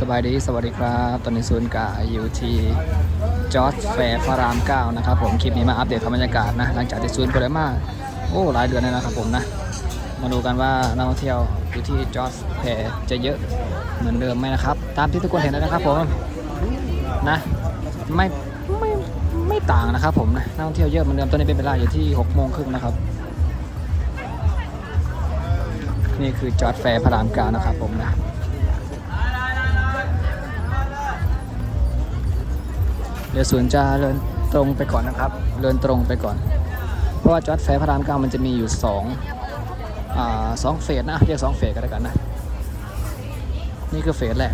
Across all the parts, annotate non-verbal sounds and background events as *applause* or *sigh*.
สบายดีสวัสดีครับ ตอนนี้ศูนย์กาอยู่ที่จอร์จแฟร์พระรามเก้านะครับผมคลิปนี้มาอัปเดตบรรยากาศนะหลังจากที่ศูนย์ไปแล้วมาโอ้หลายเดือนแล้วนะครับผมนะ มาดูกันว่านักท่องเที่ยวอยู่ที่จอร์จแฟร์จะเยอะเหมือนเดิมไหมนะครับ ตามที่ทุกคนเห็นแล้วนะครับผมนะไม่ไม่ไม่ต่างนะครับผมนะนักท่องเที่ยวเยอะเหมือนเดิมตอนนี้เป็นเวลาอยู่ที่6โมงครึ่งนะครับนี่คือจอร์จแฟร์พระรามเก้านะครับผมนะ ดี๋ยวศูนย์จะเดินตรงไปก่อนนะครับ เดินตรงไปก่อน เพราะว่าจอดแฟร์พระรามเก้ามันจะมีอยู่สองอ่าสองเฟสนะ เรียกสองเฟสกันแล้วกันนะ นี่คือเฟสแรก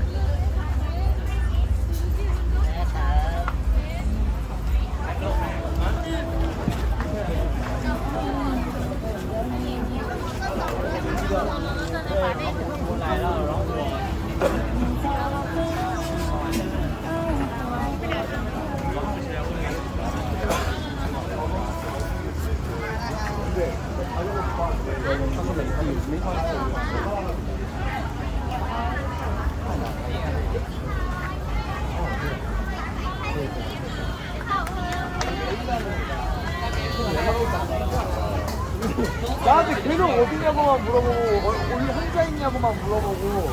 나한테 걔는 어디냐고만 물어보고 어, 원래 혼자 있냐고만 물어보고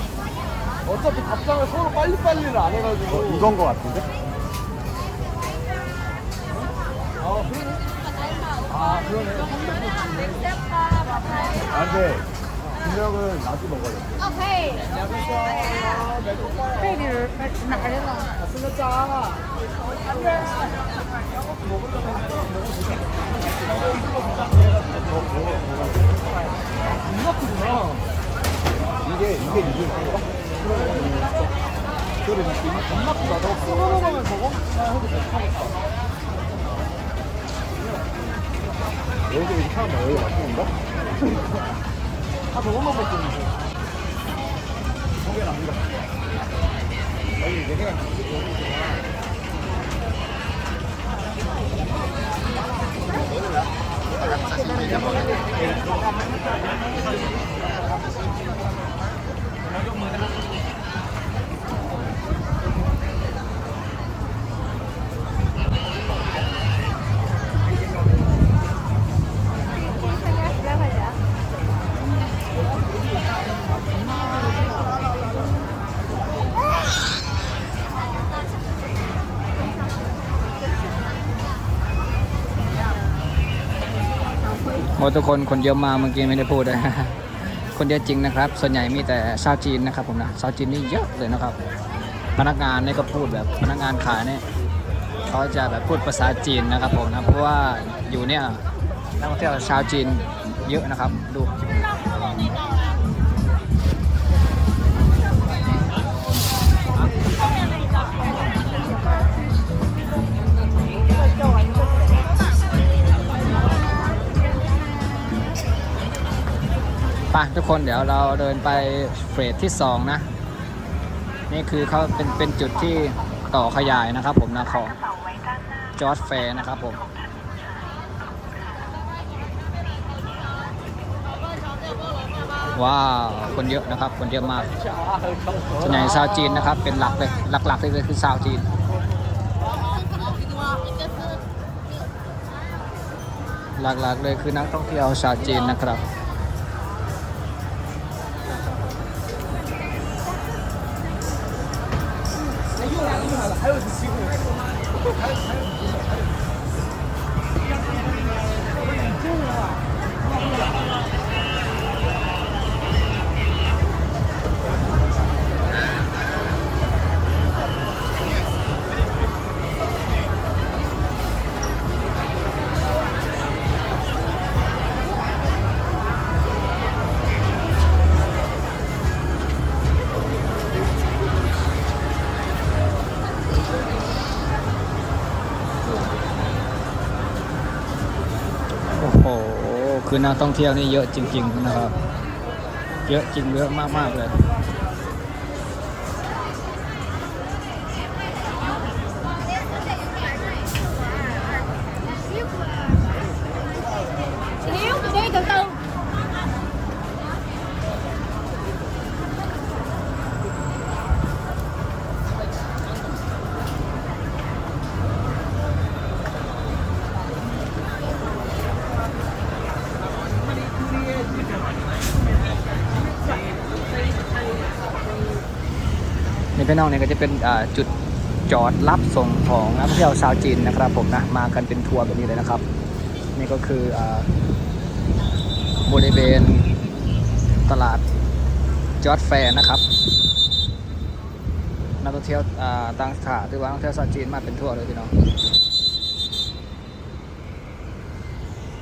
어차피 답장을 서로 빨리빨리를 안 해가지고. 이건 거 같은데? 아 그러네. 아 그러네. 아, 근 저녁은 낮에 먹어야 돼. 아, 오케이. 페리를 말해라. 맞습니다. 안돼. 엄마보다 더 먹어 먹으면 먹어? 여기 이렇게 하면 여기 맞는 건가? *laughs* 한 100원만 벗겨주세요. 소개는 아니다. 여기 네 개가 있는 거구나. ทุกคนคนเยอะมากเมื่อกี้ไม่ได้พูดเลยคนเยอะจริงนะครับ ส่วนใหญ่มีแต่ชาวจีนนะครับผมนะชาวจีนนี่เยอะเลยนะครับ พนักงานนี่ก็พูดแบบพนักงานขายนี่เขาจะแบบพูดภาษาจีนนะครับผมนะเพราะว่าอยู่เนี่ยนักท่องเที่ยวชาวจีนเยอะนะครับดู ไปทุกคนเดี๋ยวเราเดินไปเฟสที่สองนะ นี่คือเขาเป็นเป็นจุดที่ต่อขยายนะครับผมนะของจอร์ดแฟร์นะครับผมว้าวคนเยอะนะครับคนเยอะมากส่วนใหญ่ชาวจีนนะครับเป็นหลักเลยหลักๆเลยคือชาวจีนหลักๆเลยคือนักท่องเที่ยวชาวจีนนะครับ น คือนักท่องเที่ยวนี่เยอะจริง ๆ นะครับ เยอะจริงเยอะมากๆเลย พี่น้องเนี่ยก็จะเป็นจุดจอดรับส่งของนักท่องเที่ยวชาวจีนนะครับผมนะมากันเป็นทัวร์แบบนี้เลยนะครับ นี่ก็คือบริเวณตลาดจอร์ดแฟร์นะครับนักท่องเที่ยวต่างชาติหรือว่านักท่องเที่ยวชาวจีนมาเป็นทัวร์เลยพี่น้อง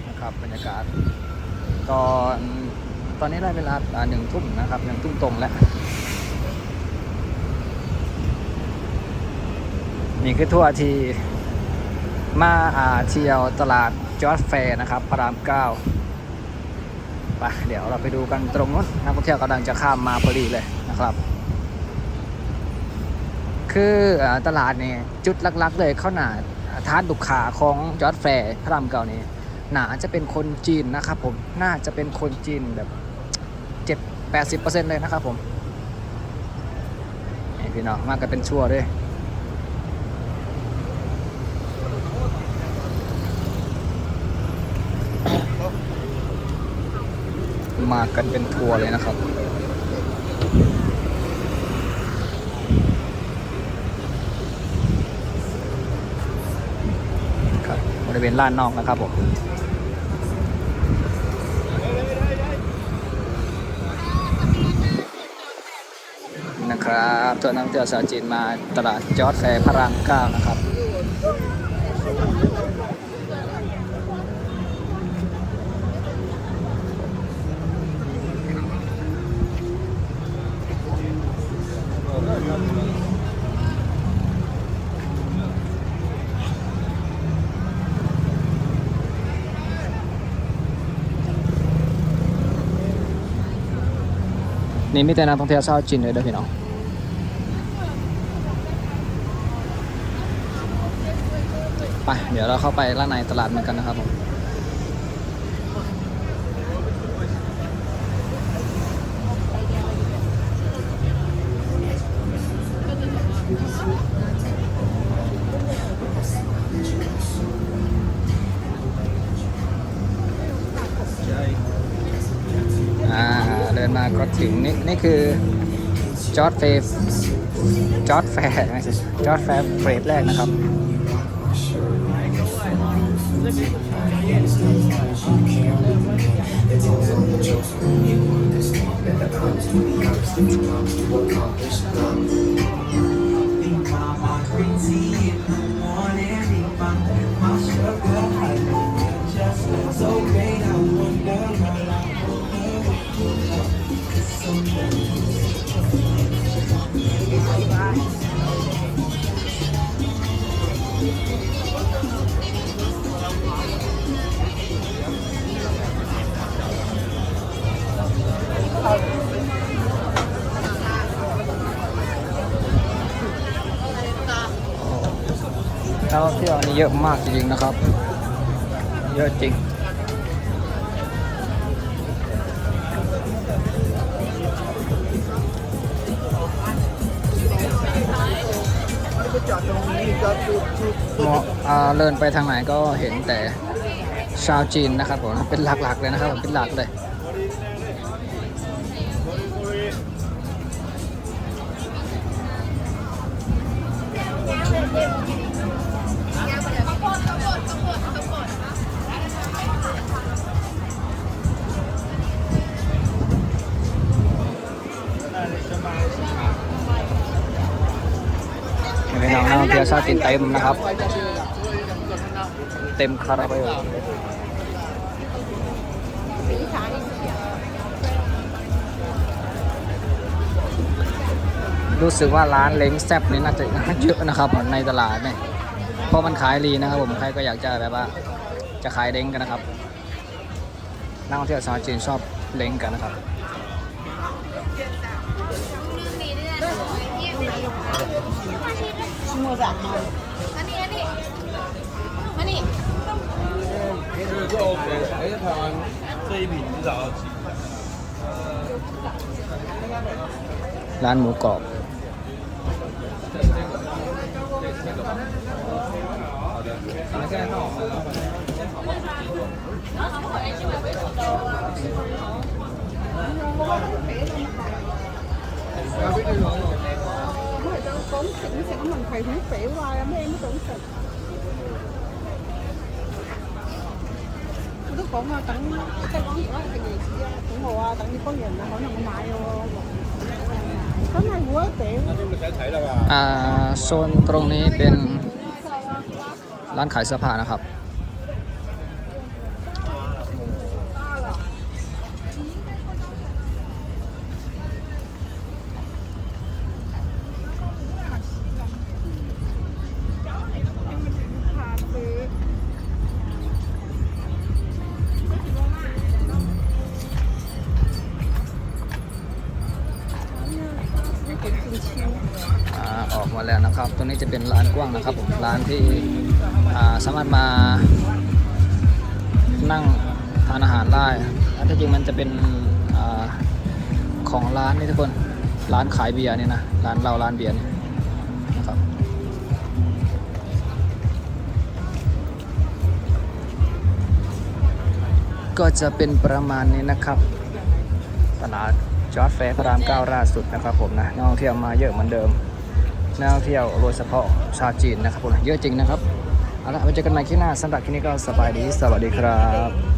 นะครับบรรยากาศตอนตอนนี้ได้เวลาอ่าหนึ่งทุ่มนะครับหนึ่งทุ่มตรงแล้ว นี่คือทัวร์ที่มาอาเที่ยวตลาดจอร์จแฟร์นะครับพระรามเก้าไปเดี๋ยวเราไปดูกันตรงนู้นนักท่องเที่ยวกำลังจะข้ามมาพอดีเลยนะครับ คืออตลาดนี่จุดลักๆเลยเขาหนาทานลูกค้าของจอร์จแฟร์พระรามเก้านี่หนาจะเป็นคนจีนนะครับผมน่าจะเป็นคนจีนแบบเจ็ดแปดสิบเปอร์เซ็นต์เลยนะครับผมพี่น้องมากันเป็นชั่วด้วย มากันเป็นทัวร์เลยนะครับ ครับบริเวณลานนอกนะครับผมนะครับตัวนักท่งเที่ยวชาวจีนมาตลาดจอร์ดแฟร์พระรามเก้านะครับ นี่มีแต่นักท่องเที่ยวชาวจีนเลยเด้อพี่น้องไปเดี๋ยวเราเข้าไปร้านในตลาดเหมือนกันนะครับผม เดินมาก็ถึงนี่นี่คือจอร์ดเฟสจอร์ดแฟร์ไม่ใช่จอร์ดแฟร์เฟสแรกนะครับ นั เยอะมากจริงๆนะครับ เยอะจริงมองอ่าเดินไปทางไหนก็เห็นแต่ชาวจีนนะครับผมเป็นหลักๆเลยนะครับผมเป็นหลักเลย ชาวจีนเต็มนะครับ เต็มคาราเบลรู้สึกว่าร้านเล้งแซ่บนี่น่าจะเยอะนะครับในตลาดเนี่ยเพราะมันขายดีนะครับผมใครก็อยากจะแบบว่า จะขายเล้งกันนะครับนักท่องเที่ยวชาวจีนชอบเล้งกันนะครับ 这个就 OK，哎，台湾这一瓶至少要几？ ร้านหมูกรอบ người ta tốn xịn xịn mình phải hủy phỉ hoài mấy em mới tốn xịn tôi còn tặng cái món gì đó cái gì cũng hồ tặng đi có nhìn là hỏi nào mà mại không โซนตรงนี้เป็นร้านขายเสื้อผ้านะครับ แล้วนะครับตัวนี้จะเป็นร้านกว้างนะครับผมร้านที่สามารถมานั่งทานอาหารได้อันที่จริงมันจะเป็นอของร้านนี่ทุกคน ร้านขายเบียร์นี่นะ ร้านเราร้านเบียร์นี่นะครับ ก็จะเป็นประมาณนี้นะครับตลาดจอร์ดแฟร์พระรามเก้าล่าสุดนะครับผมนะนักท่องเที่ยวมาเยอะเหมือนเดิม นักท่องเที่ยวโดยเฉพาะชาวจีนนะครับผมเยอะจริงนะครับเอาละไว้เจอกันใหม่คลิปหน้าสำหรับคลิปนี้ก็สบายดีสวัสดีครับ